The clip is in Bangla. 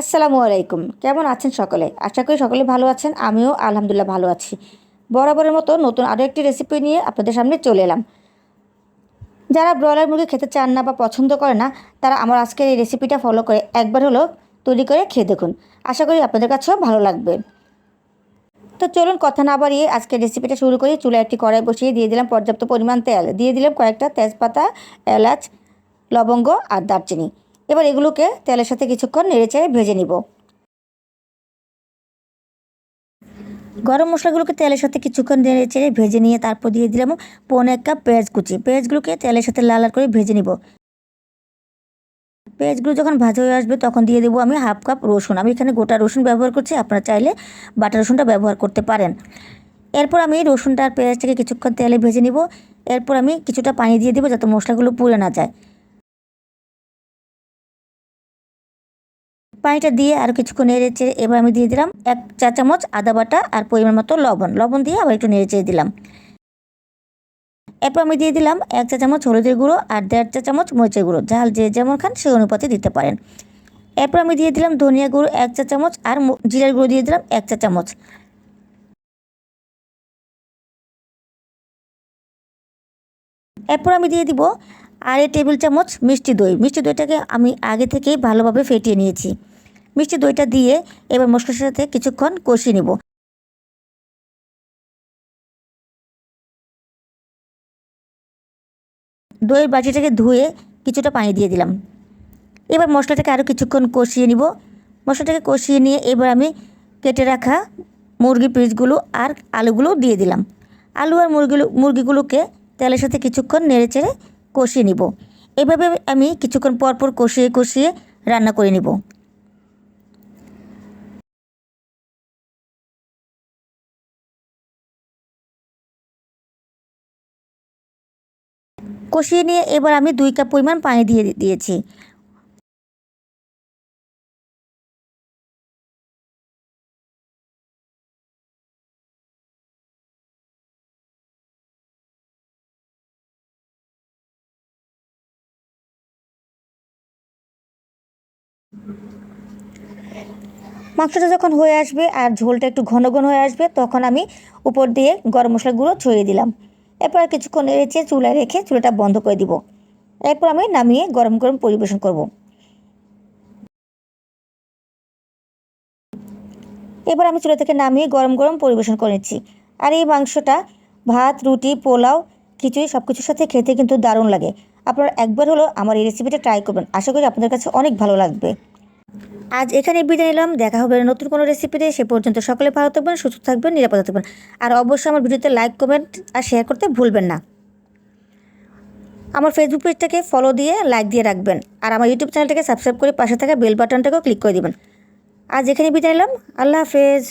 আসসালামু আলাইকুম। কেমন আছেন সকলে? আশা করি সকলে ভালো আছেন, আমিও আলহামদুলিল্লাহ ভালো আছি। বরাবরের মতো নতুন আরও একটি রেসিপি নিয়ে আপনাদের সামনে চলে এলাম। যারা ব্রয়লার মুরগি খেতে চান না বা পছন্দ করে না, তারা আমার আজকের এই রেসিপিটা ফলো করে একবার হলো তৈরি করে খেয়ে দেখুন। আশা করি আপনাদের কাছেও ভালো লাগবে। তো চলুন কথা না বাড়িয়ে আজকের রেসিপিটা শুরু করি। চুলা একটি কড়াই বসিয়ে দিয়ে দিলাম পর্যাপ্ত পরিমাণ তেল। দিয়ে দিলাম কয়েকটা তেজপাতা, এলাচ, লবঙ্গ আর দারচিনি। এবার এগুলোকে তেলের সাথে কিছুক্ষণ নেড়েচেড়ে ভেজে নিব। গরম মশলাগুলোকে তেলের সাথে কিছুক্ষণ নেড়ে চেড়ে ভেজে নিয়ে তারপর দিয়ে দিলাম পৌনে এক কাপ পেঁয়াজ কুচি। পেঁয়াজগুলোকে তেলের সাথে লাল লাল করে ভেজে নিব। পেঁয়াজগুলো যখন ভাজা হয়ে আসবে তখন দিয়ে দেবো আমি হাফ কাপ রসুন। আমি এখানে গোটা রসুন ব্যবহার করছি, আপনারা চাইলে বাটা রসুনটা ব্যবহার করতে পারেন। এরপর আমি রসুনটা আর পেঁয়াজটাকে কিছুক্ষণ তেলে ভেজে নিব। এরপর আমি কিছুটা পানি দিয়ে দেবো যাতে মশলাগুলো পুড়ে না যায়। পানিটা দিয়ে আর কিছুক্ষণ নেড়ে চেড়ে এবার আমি দিয়ে দিলাম এক চা চামচ আদা বাটা আর পরিমাণ মতো লবণ। লবণ দিয়ে আবার একটু নেড়ে চেড়ে দিলাম। এরপর আমি দিয়ে দিলাম এক চা চামচ হলুদের গুঁড়ো আর দেড় চা চামচ মরিচের গুঁড়ো। ঝাল যে যেমন খান সেই অনুপাতে দিতে পারেন। এরপর আমি দিয়ে দিলাম ধনিয়া গুঁড়ো এক চা চামচ আর জিরার গুঁড়ো দিয়ে দিলাম এক চা চামচ। এরপর আমি দিয়ে দিব আড়াই টেবিল চামচ মিষ্টি দই। মিষ্টি দইটাকে আমি আগে থেকেই ভালোভাবে ফেটিয়ে নিয়েছি। মিষ্টি দইটা দিয়ে এবার মশলার সাথে কিছুক্ষণ কষিয়ে নেব। দইয়ের বাটিটাকে ধুয়ে কিছুটা পানি দিয়ে দিলাম। এবার মশলাটাকে আরও কিছুক্ষণ কষিয়ে নিব। মশলাটাকে কষিয়ে নিয়ে এবার আমি কেটে রাখা মুরগির পিসগুলো আর আলুগুলো দিয়ে দিলাম। আলু আর মুরগিগুলো মুরগিগুলোকে তেলের সাথে কিছুক্ষণ নেড়ে চেড়ে কষিয়ে নিব। এভাবে আমি কিছুক্ষণ পর পর কষিয়ে কষিয়ে রান্না করে নিব। কষিয়ে নিয়ে এবার আমি দুই কাপ পরিমাণ পানি দিয়ে দিয়েছি। মাংসটা যখন হয়ে আসবে আর ঝোলটা একটু ঘন ঘন হয়ে আসবে, তখন আমি উপর দিয়ে গরম মশলা গুঁড়ো ছড়িয়ে দিলাম। এরপর কিছুক্ষণ রেখে চুলায় রেখে চুলাটা বন্ধ করে দিব। এরপর আমি নামিয়ে গরম গরম পরিবেশন করব। এবার আমি চুলা থেকে নামিয়ে গরম গরম পরিবেশন করে নিচ্ছি। আর এই মাংসটা, ভাত, রুটি, পোলাও, খিচুড়ি সব কিছুর সাথে খেতে কিন্তু দারুণ লাগে। আপনারা একবার হলো আমার এই রেসিপিটা ট্রাই করবেন। আশা করি আপনাদের কাছে অনেক ভালো লাগবে। আজ এখানে বিদায় নিলাম। দেখা হবে নতুন কোনো রেসিপিতে সে পর্যন্ত সকলে ভালো থাকবেন, সুস্থ থাকবেন, নিরাপদ থাকবেন। আর অবশ্যই আমার ভিডিওতে লাইক কমেন্ট আর শেয়ার করতে ভুলবেন না। আমার ফেসবুক পেজটাকে ফলো দিয়ে লাইক দিয়ে রাখবেন। আর আমার ইউটিউব চ্যানেলটাকে সাবস্ক্রাইব করে পাশে থাকা বেল বাটনটাকেও ক্লিক করে দেবেন। আজ এখানে বিদায় নিলাম। আল্লাহ হাফেজ।